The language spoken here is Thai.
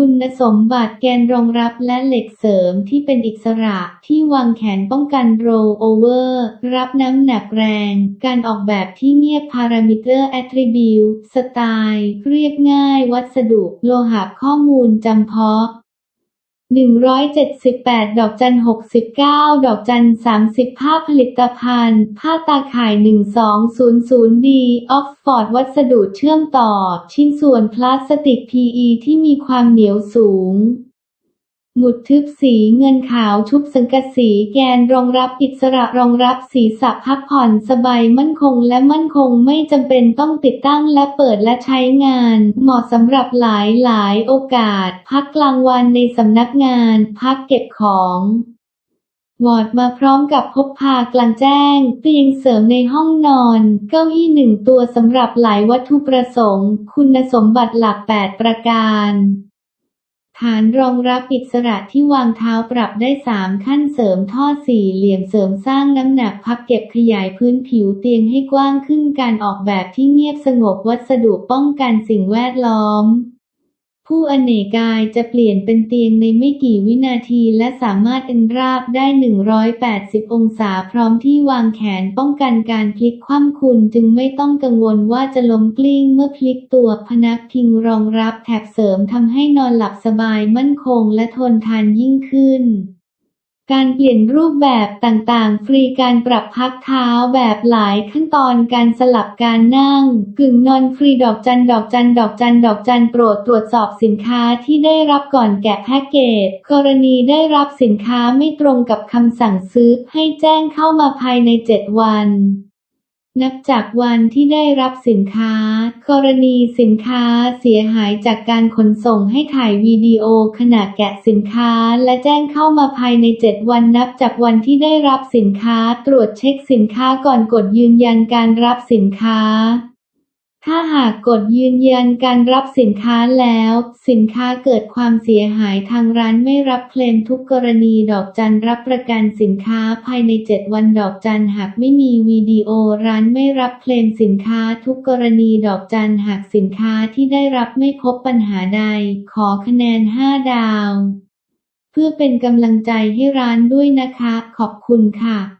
คุณสมบัติแกนรองรับและเหล็กเสริมที่เป็นอิสระที่วางแขนป้องกันโรโอเวอร์ รับน้ำหนักแรง การออกแบบที่เงียบพารามิเตอร์แอทริบิวสไตล์ เรียบง่าย วัสดุ โลหะข้อมูลจำเพาะ 178 ดอกจัน 69 ดอกจัน 30ผ้าผลิตภัณฑ์ ผ้าตาข่าย 1200D ออกฟอร์ดวัสดุเชื่อมต่อ ชิ้นส่วนพลาสติก PE ที่มีความเหนียวสูง หมุดทึบสีเงินขาวชุบสังกะสีแกนรองรับอิสระรองรับศีรษะพักผ่อนสบายมั่นคงและมั่นคงไม่จำเป็นต้องติดตั้งและเปิดและใช้งาน เหมาะสำหรับหลายหลายโอกาส พักกลางวันในสำนักงาน พักเก็บของวอร์ดมาพร้อมกับพกพากลางแจ้ง เตียงเสริมในห้องนอน เก้าอี้หนึ่งตัวสำหรับหลายวัตถุประสงค์ คุณสมบัติหลัก 8 ประการ ฐานรองรับอิสระที่วางเท้าปรับได้ 3 ขั้นเสริมท่อสี่เหลี่ยมเสริมสร้างน้ำหนักพับเก็บขยายพื้นผิวเตียงให้กว้างขึ้นการออกแบบที่เงียบสงบวัสดุป้องกันสิ่งแวดล้อม ผู้อเนกายจะเปลี่ยนเป็นเตียงในไม่กี่วินาทีและสามารถเอนราบได้ 180 องศาพร้อมที่วางแขนป้องกันการพลิกคว่ำคุณจึงไม่ต้องกังวลว่าจะล้มกลิ้งเมื่อพลิกตัวพนักพิงรองรับแถบเสริมทำให้นอนหลับสบายมั่นคงและทนทานยิ่งขึ้น การเปลี่ยนรูปแบบต่างๆ ฟรีการปรับพักเท้าแบบหลายขั้นตอนการสลับการนั่ง กึ่งนอนฟรีดอกจันดอกจันดอกจันดอกจันโปรดตรวจสอบสินค้าที่ได้รับก่อนแกะแพ็กเกจ กรณีได้รับสินค้าไม่ตรงกับคำสั่งซื้อให้แจ้งเข้ามาภายใน 7 วัน นับจากวันที่ได้รับสินค้า กรณีสินค้าเสียหายจากการขนส่งให้ถ่ายวิดีโอขณะแกะสินค้าและแจ้งเข้ามาภายใน 7 วันนับจากวันที่ได้รับสินค้า ตรวจเช็คสินค้าก่อนกดยืนยันการรับสินค้า ถ้าหากกดยืนยันการรับสินค้าแล้ว สินค้าเกิดความเสียหายทางร้านไม่รับเคลมทุกกรณีดอกจันรับประกันสินค้าภายใน 7 วันดอกจันหากไม่มีวิดีโอร้านไม่รับเคลมสินค้าทุกกรณีดอกจันหากสินค้าที่ได้รับไม่พบปัญหาใด ขอคะแนน 5 ดาว เพื่อเป็นกำลังใจให้ร้านด้วยนะคะ ขอบคุณค่ะ